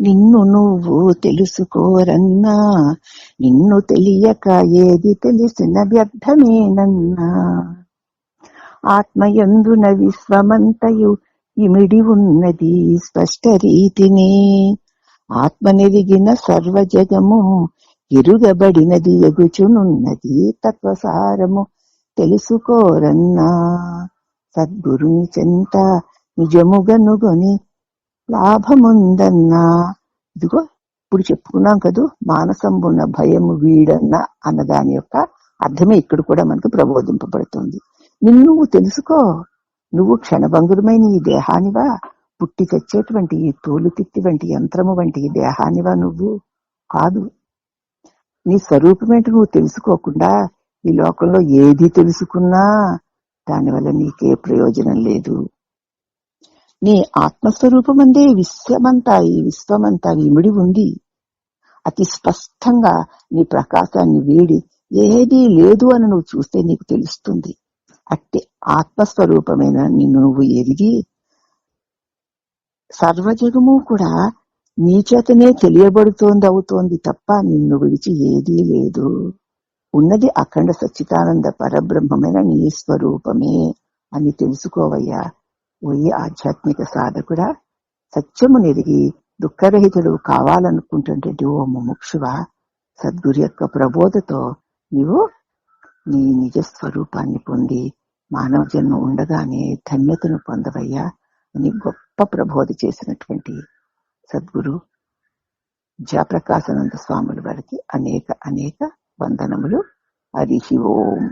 నిన్ను నువ్వు తెలుసుకోరన్నా నిన్ను తెలియక ఏది తెలిసిన వ్యర్థమేనన్నా. ఆత్మయందున విశ్వమంతయు ఇమిడి ఉన్నది స్పష్ట రీతిని. ఆత్మనెరిగిన సర్వజగము ఎరుగబడినది ఎగుచునున్నది తత్వసారము తెలుసుకోరన్నా. సద్గురుని చెంత నిజముగనుగొని లాభముందన్నా. ఇదిగో ఇప్పుడు చెప్పుకున్నాం కదూ మానసంబున్న భయము వీడన్నా అన్న దాని యొక్క అర్థమే ఇక్కడ కూడా మనకు ప్రబోధింపబడుతుంది. నిన్ను నువ్వు తెలుసుకో నువ్వు క్షణభంగురమైన ఈ దేహానివా పుట్టి తెచ్చేటువంటి ఈ తోలుతిత్తి వంటి యంత్రము వంటి ఈ దేహానివా నువ్వు? కాదు. నీ స్వరూపమేంటి నువ్వు తెలుసుకోకుండా ఈ లోకంలో ఏది తెలుసుకున్నా దానివల్ల నీకే ప్రయోజనం లేదు. నీ ఆత్మస్వరూపమందే విశ్వమంతా ఈ విశ్వమంతా ఇమిడి ఉంది. అతి స్పష్టంగా నీ ప్రకాశాన్ని వీడి ఏదీ లేదు అని నువ్వు చూస్తే నీకు తెలుస్తుంది. అట్టి ఆత్మస్వరూపమైన నిన్ను నువ్వు ఎరిగి సర్వజగము కూడా నీ చేతనే తెలియబడుతోంది అవుతోంది తప్ప నిన్ను విడిచి ఏదీ లేదు. ఉన్నది అఖండ సచ్చిదానంద పరబ్రహ్మమైన నీ స్వరూపమే అని తెలుసుకోవయ్యా. ఓయి ఆధ్యాత్మిక సాధకుడా సత్యము నెరిగి దుఃఖరహితుడు కావాలనుకుంటుంటే ఓ ముముక్షువ సద్గురు యొక్క ప్రబోధతో నీవు నీ నిజ స్వరూపాన్ని పొంది మానవ జన్మ ఉండగానే ధన్యతను పొందవయ్యా అని గొప్ప ప్రబోధ చేసినటువంటి సద్గురు జయప్రకాశానంద స్వాముల వారికి అనేక అనేక వందనములు. హరి ఓం.